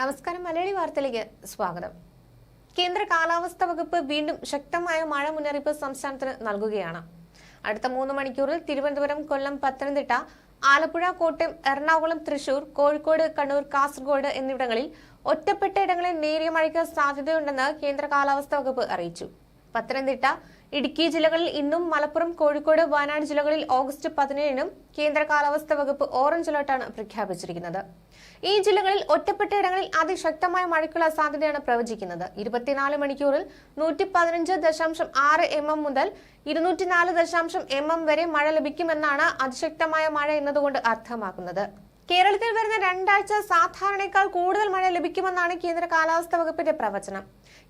നമസ്കാരം മലയാളി വാർത്തയിലേക്ക് സ്വാഗതം. കേന്ദ്ര കാലാവസ്ഥാ വകുപ്പ് വീണ്ടും ശക്തമായ മഴ മുന്നറിയിപ്പ് സംസ്ഥാനത്തിന് നൽകുകയാണ്. അടുത്ത മൂന്ന് മണിക്കൂറിൽ തിരുവനന്തപുരം കൊല്ലം പത്തനംതിട്ട ആലപ്പുഴ കോട്ടയം എറണാകുളം തൃശൂർ കോഴിക്കോട് കണ്ണൂർ കാസർഗോഡ് എന്നിവിടങ്ങളിൽ ഒറ്റപ്പെട്ട ഇടങ്ങളിൽ നേരിയ മഴയ്ക്ക് സാധ്യതയുണ്ടെന്ന് കേന്ദ്ര കാലാവസ്ഥാ വകുപ്പ് അറിയിച്ചു. പത്തനംതിട്ട ഇടുക്കി ജില്ലകളിൽ ഇന്നും മലപ്പുറം കോഴിക്കോട് വയനാട് ജില്ലകളിൽ ഓഗസ്റ്റ് പതിനേഴിനും കേന്ദ്ര കാലാവസ്ഥാ വകുപ്പ് ഓറഞ്ച് അലർട്ടാണ് പ്രഖ്യാപിച്ചിരിക്കുന്നത്. ഈ ജില്ലകളിൽ ഒറ്റപ്പെട്ട ഇടങ്ങളിൽ അതിശക്തമായ മഴയ്ക്കുള്ള സാധ്യതയാണ് പ്രവചിക്കുന്നത്. ഇരുപത്തിനാല് മണിക്കൂറിൽ നൂറ്റി പതിനഞ്ച് ദശാംശം ആറ് എം എം മുതൽ ഇരുന്നൂറ്റിനാല് ദശാംശം എം എം വരെ മഴ ലഭിക്കുമെന്നാണ് അതിശക്തമായ മഴ എന്നതുകൊണ്ട് അർത്ഥമാക്കുന്നത്. കേരളത്തിൽ വരുന്ന രണ്ടാഴ്ച സാധാരണയേക്കാൾ കൂടുതൽ മഴ ലഭിക്കുമെന്നാണ് കേന്ദ്ര കാലാവസ്ഥാ വകുപ്പിന്റെ പ്രവചനം.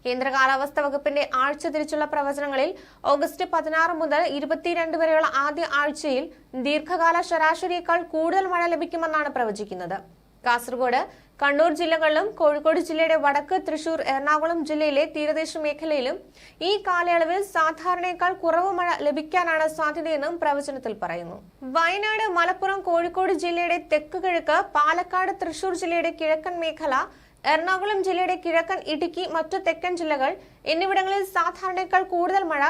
കേന്ദ്ര കാലാവസ്ഥാ വകുപ്പിന്റെ ആഴ്ച തിരിച്ചുള്ള പ്രവചനങ്ങളിൽ ഓഗസ്റ്റ് പതിനാറ് മുതൽ ഇരുപത്തിരണ്ട് വരെയുള്ള ആദ്യ ആഴ്ചയിൽ ദീർഘകാല ശരാശരിയേക്കാൾ കൂടുതൽ മഴ ലഭിക്കുമെന്നാണ് പ്രവചിക്കുന്നത്. കാസർഗോഡ്. കണ്ണൂർ ജില്ലകളിലും കോഴിക്കോട് ജില്ലയുടെ വടക്ക് തൃശൂർ എറണാകുളം ജില്ലയിലെ തീരദേശ മേഖലയിലും ഈ കാലയളവിൽ സാധാരണയേക്കാൾ കുറവ് മഴ ലഭിക്കാനാണ് സാധ്യതയെന്നും പ്രവചനത്തിൽ പറയുന്നു. വയനാട് മലപ്പുറം കോഴിക്കോട് ജില്ലയുടെ തെക്ക് കിഴക്ക് പാലക്കാട് തൃശൂർ ജില്ലയുടെ കിഴക്കൻ മേഖല എറണാകുളം ജില്ലയുടെ കിഴക്കൻ ഇടുക്കി മറ്റു തെക്കൻ ജില്ലകൾ എന്നിവിടങ്ങളിൽ സാധാരണയേക്കാൾ കൂടുതൽ മഴ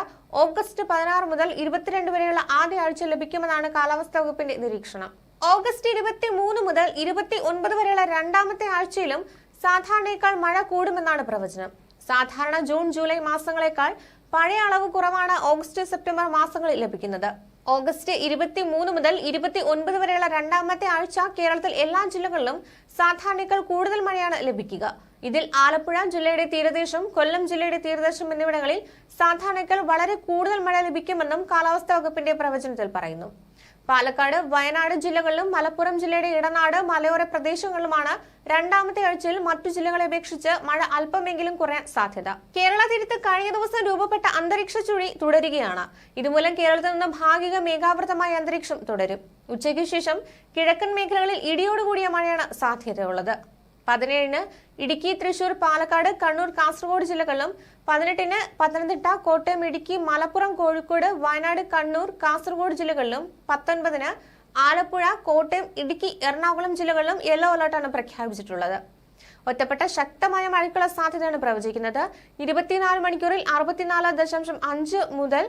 ഓഗസ്റ്റ് പതിനാറ് മുതൽ ഇരുപത്തിരണ്ട് വരെയുള്ള ആദ്യ ആഴ്ച ലഭിക്കുമെന്നാണ് കാലാവസ്ഥാ വകുപ്പിന്റെ നിരീക്ഷണം. ഓഗസ്റ്റ് ഇരുപത്തി മൂന്ന് മുതൽ ഇരുപത്തി ഒൻപത് വരെയുള്ള രണ്ടാമത്തെ ആഴ്ചയിലും സാധാരണയേക്കാൾ മഴ കൂടുമെന്നാണ് പ്രവചനം. സാധാരണ ജൂൺ ജൂലൈ മാസങ്ങളെക്കാൾ പഴയ അളവ് കുറവാണ് ഓഗസ്റ്റ് സെപ്റ്റംബർ മാസങ്ങളിൽ ലഭിക്കുന്നത്. ഓഗസ്റ്റ് ഇരുപത്തി മൂന്ന് മുതൽ ഇരുപത്തി ഒൻപത് വരെയുള്ള രണ്ടാമത്തെ ആഴ്ച കേരളത്തിൽ എല്ലാ ജില്ലകളിലും സാധാരണയേക്കാൾ കൂടുതൽ മഴയാണ് ലഭിക്കുക. ഇതിൽ ആലപ്പുഴ ജില്ലയുടെ തീരദേശം കൊല്ലം ജില്ലയുടെ തീരദേശം എന്നിവിടങ്ങളിൽ സാധാരണയേക്കാൾ വളരെ കൂടുതൽ മഴ ലഭിക്കുമെന്നും കാലാവസ്ഥാ വകുപ്പിന്റെ പ്രവചനത്തിൽ പറയുന്നു. പാലക്കാട് വയനാട് ജില്ലകളിലും മലപ്പുറം ജില്ലയുടെ ഇടനാട് മലയോര പ്രദേശങ്ങളിലുമാണ് രണ്ടാമത്തെ ആഴ്ചയിൽ മറ്റു ജില്ലകളെ അപേക്ഷിച്ച് മഴ അല്പമെങ്കിലും കുറയാൻ സാധ്യത. കേരള തീരത്ത് കഴിഞ്ഞ ദിവസം രൂപപ്പെട്ട അന്തരീക്ഷ ചുഴി തുടരുകയാണ്. ഇതുമൂലം കേരളത്തിൽ നിന്ന് ഭാഗിക മേഘാവൃതമായ അന്തരീക്ഷം തുടരും. ഉച്ചയ്ക്ക് ശേഷം കിഴക്കൻ മേഖലകളിൽ ഇടിയോടുകൂടിയ മഴയാണ് സാധ്യതയുള്ളത്. പതിനേഴിന് ഇടുക്കി തൃശൂർ പാലക്കാട് കണ്ണൂർ കാസർഗോഡ് ജില്ലകളിലും പതിനെട്ടിന് പത്തനംതിട്ട കോട്ടയം ഇടുക്കി മലപ്പുറം കോഴിക്കോട് വയനാട് കണ്ണൂർ കാസർഗോഡ് ജില്ലകളിലും പത്തൊൻപതിന് ആലപ്പുഴ കോട്ടയം ഇടുക്കി എറണാകുളം ജില്ലകളിലും യെല്ലോ അലർട്ടാണ് പ്രഖ്യാപിച്ചിട്ടുള്ളത്. ഒറ്റപ്പെട്ട ശക്തമായ മഴയ്ക്കുള്ള സാധ്യതയാണ് പ്രവചിക്കുന്നത്. ഇരുപത്തിനാല് മണിക്കൂറിൽ അറുപത്തിനാല് ദശാംശം അഞ്ച് മുതൽ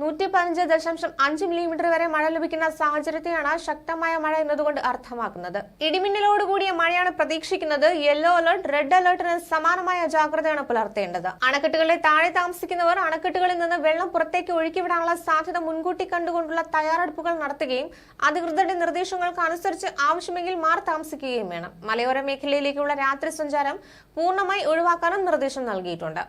നൂറ്റി പതിനഞ്ച് ദശാംശം അഞ്ച് മില്ലിമീറ്റർ വരെ മഴ ലഭിക്കുന്ന സാഹചര്യത്തെയാണ് ശക്തമായ മഴ എന്നതുകൊണ്ട് അർത്ഥമാക്കുന്നത്. ഇടിമിന്നലോടുകൂടിയ മഴയാണ് പ്രതീക്ഷിക്കുന്നത്. യെല്ലോ അലർട്ട് റെഡ് അലർട്ടിന് സമാനമായ ജാഗ്രതയാണ് പുലർത്തേണ്ടത്. അണക്കെട്ടുകളുടെ താഴെ താമസിക്കുന്നവർ അണക്കെട്ടുകളിൽ നിന്ന് വെള്ളം പുറത്തേക്ക് ഒഴുക്കിവിടാനുള്ള സാധ്യത മുൻകൂട്ടി കണ്ടുകൊണ്ടുള്ള തയ്യാറെടുപ്പുകൾ നടത്തുകയും അധികൃതരുടെ നിർദ്ദേശങ്ങൾക്ക് അനുസരിച്ച് ആവശ്യമെങ്കിൽ മാറി താമസിക്കുകയും വേണം. മലയോര മേഖലയിലേക്കുള്ള രാത്രി സഞ്ചാരം പൂർണമായി ഒഴിവാക്കാനും നിർദ്ദേശം നൽകിയിട്ടുണ്ട്.